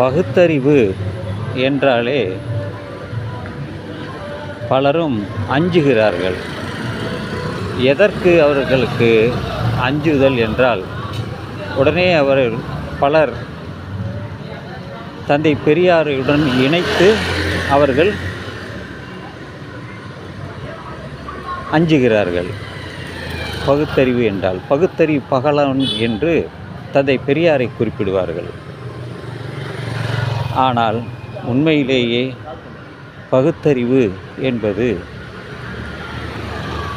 பகுத்தறிவு என்றாலே பலரும் அஞ்சுகிறார்கள். எதற்கு அவர்களுக்கு அஞ்சுதல் என்றால் உடனே அவர் பலர் தந்தை பெரியாருடன் இணைத்து அவர்கள் அஞ்சுகிறார்கள். பகுத்தறிவு என்றால் பகுத்தறிவு பகலவன் என்று தந்தை பெரியாரை குறிப்பிடுவார்கள். ஆனால் உண்மையிலேயே பகுத்தறிவு என்பது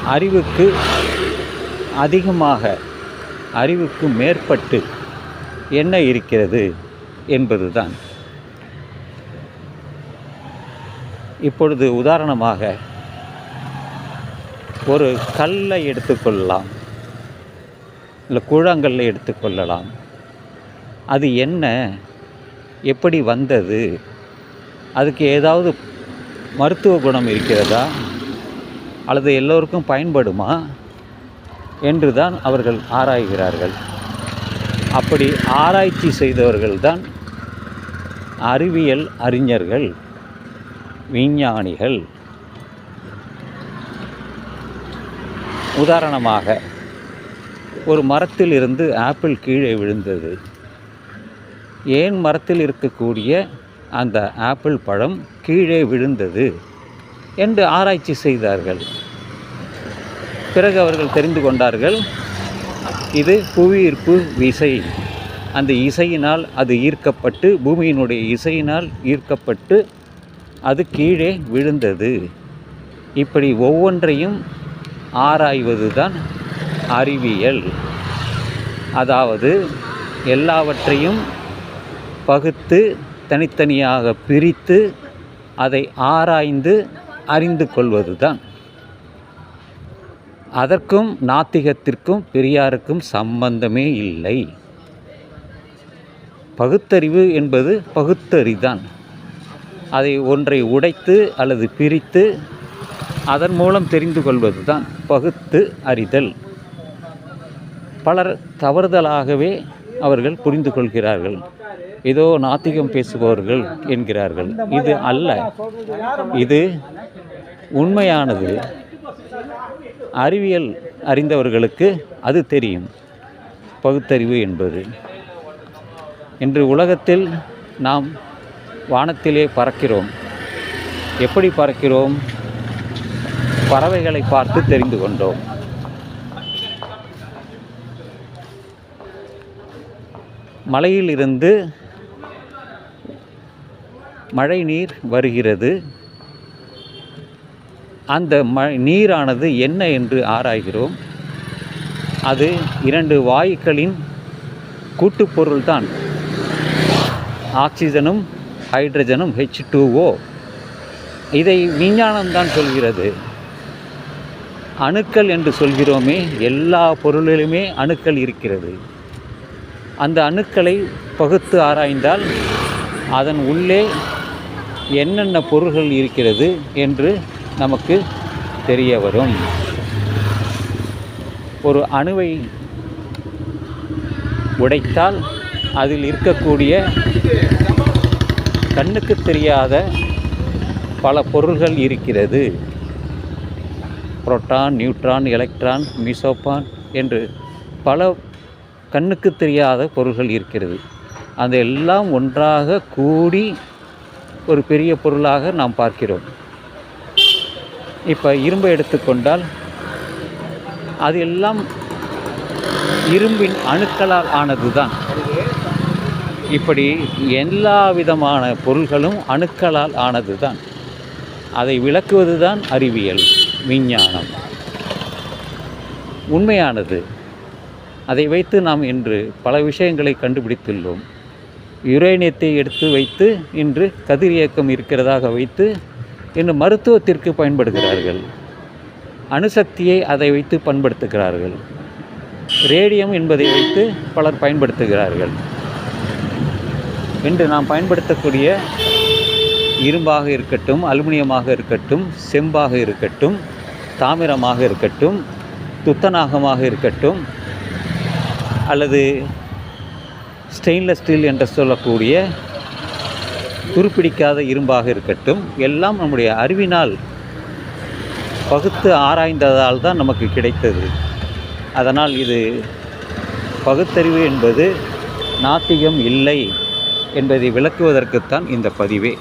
அறிவுக்கு அதிகமாக அறிவுக்கு மேற்பட்டு என்ன இருக்கிறது என்பதுதான். இப்பொழுது உதாரணமாக ஒரு கல்லை எடுத்துக்கொள்ளலாம் இல்லை கூழாங்கல்லை எடுத்துக்கொள்ளலாம். அது என்ன எப்படி வந்தது? அதுக்கு ஏதாவது மருத்துவ குணம் இருக்கிறதா? அல்லது எல்லோருக்கும் பயன்படுமா? என்று தான் அவர்கள் ஆராய்கிறார்கள். அப்படி ஆராய்ச்சி செய்தவர்கள்தான் அறிவியல் அறிஞர்கள் விஞ்ஞானிகள். உதாரணமாக ஒரு மரத்தில் இருந்து ஆப்பிள் கீழே விழுந்தது. ஏன் மரத்தில் இருக்கக்கூடிய அந்த ஆப்பிள் பழம் கீழே விழுந்தது என்று ஆராய்ச்சி செய்தார்கள். பிறகு அவர்கள் தெரிந்து கொண்டார்கள் இது புவியீர்ப்பு விசை. அந்த இசையினால் அது ஈர்க்கப்பட்டு பூமியினுடைய இசையினால் ஈர்க்கப்பட்டு அது கீழே விழுந்தது. இப்படி ஒவ்வொன்றையும் ஆராய்வது தான் அறிவியல். அதாவது எல்லாவற்றையும் பகுத்து தனித்தனியாக பிரித்து அதை ஆராய்ந்து அறிந்து கொள்வது தான் அதற்கும் நாத்திகத்திற்கும் பெரியாருக்கும் சம்பந்தமே இல்லை. பகுத்தறிவு என்பது பகுத்தறிதான். அதை ஒன்றை உடைத்து அல்லது பிரித்து அதன் மூலம் தெரிந்து கொள்வது தான் பகுத்து அறிதல். பலர் தவறுதலாகவே அவர்கள் புரிந்து கொள்கிறார்கள். ஏதோ நாத்திகம் பேசுபவர்கள் என்கிறார்கள். இது அல்ல. இது உண்மையானது. அறிவியல் அறிந்தவர்களுக்கு அது தெரியும். பகுத்தறிவு என்பது. இன்று உலகத்தில் நாம் வானத்திலே பறக்கிறோம். எப்படி பறக்கிறோம்? பறவைகளை பார்த்து தெரிந்து கொண்டோம். மலையிலிருந்து மழை நீர் வருகிறது. அந்த ம நீரானது என்ன என்று ஆராய்கிறோம். அது இரண்டு வாயுக்களின் கூட்டுப்பொருள்தான். ஆக்சிஜனும் ஹைட்ரஜனும் ஹெச் டூஓ இதை விஞ்ஞானம்தான் சொல்கிறது. அணுக்கள் என்று சொல்கிறோமே எல்லா பொருளிலுமே அணுக்கள் இருக்கிறது. அந்த அணுக்களை பகுத்து ஆராய்ந்தால் அதன் உள்ளே என்னென்ன பொருள்கள் இருக்கிறது என்று நமக்கு தெரிய வரும். ஒரு அணுவை உடைத்தால் அதில் இருக்கக்கூடிய கண்ணுக்கு தெரியாத பல பொருள்கள் இருக்கிறது. புரோட்டான் நியூட்ரான் எலக்ட்ரான் மிசோப்பான் என்று பல கண்ணுக்கு தெரியாத பொருள்கள் இருக்கிறது. அந்த எல்லாம் ஒன்றாக கூடி ஒரு பெரிய பொருளாக நாம் பார்க்கிறோம். இப்போ இரும்பை எடுத்துக்கொண்டால் அது எல்லாம் இரும்பின் அணுக்களால் ஆனது தான் இப்படி எல்லா விதமான பொருள்களும் அணுக்களால் ஆனது தான் அதை விளக்குவது தான் அறிவியல் விஞ்ஞானம். உண்மையானது. அதை வைத்து நாம் இன்று பல விஷயங்களை கண்டுபிடித்துள்ளோம். யுரேனியத்தை எடுத்து வைத்து இன்று கதிர் இயக்கம் இருக்கிறதாக வைத்து இன்று மருத்துவத்திற்கு பயன்படுகிறார்கள். அணுசக்தியை அதை வைத்து பயன்படுத்துகிறார்கள் ரேடியம் என்பதை வைத்து பலர் பயன்படுத்துகிறார்கள். இன்று நாம் பயன்படுத்தக்கூடிய இரும்பாக இருக்கட்டும் அலுமினியமாக இருக்கட்டும் செம்பாக இருக்கட்டும் தாமிரமாக இருக்கட்டும் துத்தநாகமாக இருக்கட்டும் அல்லது ஸ்டெயின்லெஸ் ஸ்டீல் என்று சொல்லக்கூடிய துருப்பிடிக்காத இரும்பாக இருக்கட்டும் எல்லாம் நம்முடைய அறிவினால் பகுத்து ஆராய்ந்ததால் தான் நமக்கு கிடைத்தது. அதனால் இது பகுத்தறிவு என்பது நாத்திகம் இல்லை என்பதை விளக்குவதற்குத்தான் இந்த பதிவே.